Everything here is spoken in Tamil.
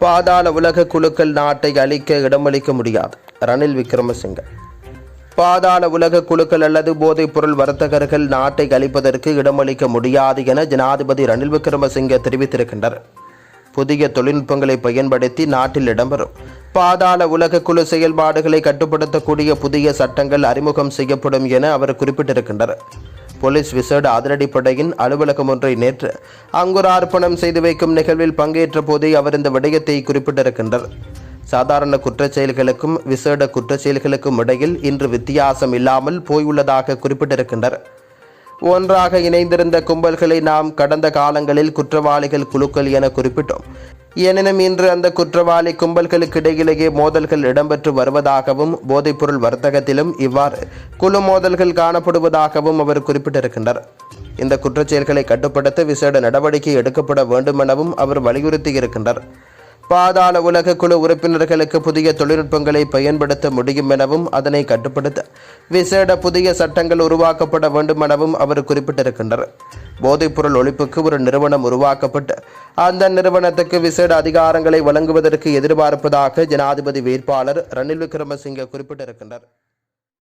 பாதாள உலக குழுக்கள் நாட்டை அழிக்க இடமளிக்க முடியாது. ரணில் விக்ரமசிங்க. பாதாள உலக குழுக்கள் அல்லது போதைப் பொருள் வர்த்தகர்கள் நாட்டை அழிப்பதற்கு இடமளிக்க முடியாது என ஜனாதிபதி ரணில் விக்ரமசிங்க தெரிவித்திருக்கின்றார் புதிய தொழில்நுட்பங்களை பயன்படுத்தி நாட்டில் இடம்பெறும் பாதாள உலக குழு செயல்பாடுகளை கட்டுப்படுத்தக்கூடிய புதிய சட்டங்கள் அறிமுகம் செய்யப்படும் என அவர் குறிப்பிட்டிருக்கின்றார் போலீஸ் விசேட அதிரடிப்படையின் அலுவலகம் ஒன்றை நேற்று அங்குரார்ப்பணம் செய்து வைக்கும் நிகழ்வில் பங்கேற்ற போதே அவர் இந்த விடயத்தை குறிப்பிட்டிருக்கின்றார். சாதாரண குற்றச் செயல்களுக்கும் விசேட குற்றச் செயல்களுக்கும் இடையில் இன்று வித்தியாசம் இல்லாமல் போயுள்ளதாக குறிப்பிட்டிருக்கின்றார். ஒன்றாக இணைந்திருந்த கும்பல்களை நாம் கடந்த காலங்களில் குற்றவாளிகள் குழுக்கள் என குறிப்பிட்டோம். எனினும் இன்று அந்த குற்றவாளி கும்பல்களுக்கு இடையிலேயே மோதல்கள் இடம்பெற்று வருவதாகவும் போதைப்பொருள் வர்த்தகத்திலும் இவ்வாறு குழு மோதல்கள் காணப்படுவதாகவும் அவர் குறிப்பிட்டிருக்கின்றார். இந்த குற்றச்செயல்களை கட்டுப்படுத்த விசேட நடவடிக்கை எடுக்கப்பட வேண்டும் எனவும் அவர் வலியுறுத்தியிருக்கின்றார். பாதாள உலக குழு உறுப்பினர்களுக்கு புதிய தொழில்நுட்பங்களை பயன்படுத்த முடியும் எனவும் அதனை கட்டுப்படுத்த விசேட புதிய சட்டங்கள் உருவாக்கப்பட வேண்டும் எனவும் அவர் குறிப்பிட்டிருக்கின்றார் போதைப்பொருள் ஒழிப்புக்கு ஒரு நிறுவனம் உருவாக்கப்பட்டு அந்த நிறுவனத்துக்கு விசேட அதிகாரங்களை வழங்குவதற்கு எதிர்பார்ப்பதாக ஜனாதிபதி வேட்பாளர் ரணில் விக்ரமசிங்க குறிப்பிட்டிருக்கின்றார்.